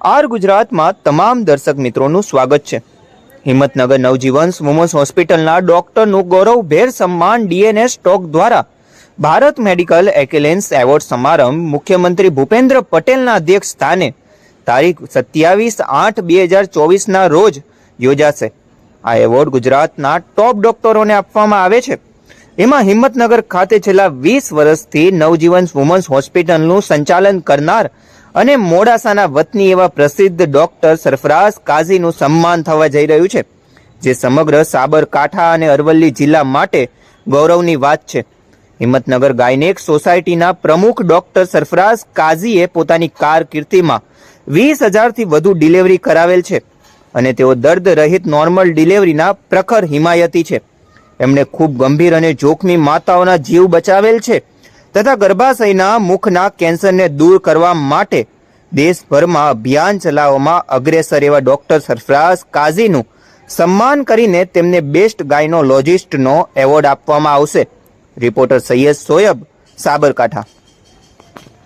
R ગુજરાતમાં તમામ દર્શક મિત્રોનું સ્વાગત છે. હિંમતનગર નવજીવન વુમન્સ હોસ્પિટલના ડોક્ટરનું ગૌરવભેર સન્માન ડીએનએસ સ્ટોક દ્વારા ભારત મેડિકલ એક્સેલન્સ એવોર્ડ સમારંભ મુખ્યમંત્રી ભૂપેન્દ્ર પટેલના અધ્યક્ષ સ્થાને તારીખ સત્યાવીસ આઠ બે હજાર ચોવીસના રોજ યોજાશે. આ એવોર્ડ ગુજરાતના ટોપ ડોક્ટરોને આપવામાં આવે છે. એમાં હિંમતનગર ખાતે છેલ્લા વીસ વર્ષથી નવજીવન વુમન્સ હોસ્પિટલનું સંચાલન કરનાર અને મોડાસાના વતની એવા પ્રસિદ્ધ ડોક્ટર સરફરાઝ કાઝીનું સન્માન થવા જઈ રહ્યું છે, જે સમગ્ર સાબરકાંઠા અને અરવલ્લી જિલ્લા માટે ગૌરવની વાત છે. હિંમતનગર ગાયનેક સોસાયટીના પ્રમુખ ડોક્ટર સરફરાઝ કાઝીએ પોતાની કારકિર્દીમાં વીસ હજારથી વધુ ડિલિવરી કરાવેલ છે અને તેઓ દર્દ રહિત નોર્મલ ડિલિવરીના પ્રખર હિમાયતી છે. એમણે ખૂબ ગંભીર અને જોખમી માતાઓના જીવ બચાવેલ છે. તથા ગર્ભાશયના મુખના કેન્સરને દૂર કરવા માટે દેશભરમાં અભિયાન ચલાવવામાં અગ્રેસર એવા ડોક્ટર સરફરાઝ કાઝીનું સન્માન કરીને તેમને બેસ્ટ ગાયનોલોજિસ્ટનો એવોર્ડ આપવામાં આવશે. રિપોર્ટર સૈયદ સોયબ સાબરકાંઠા.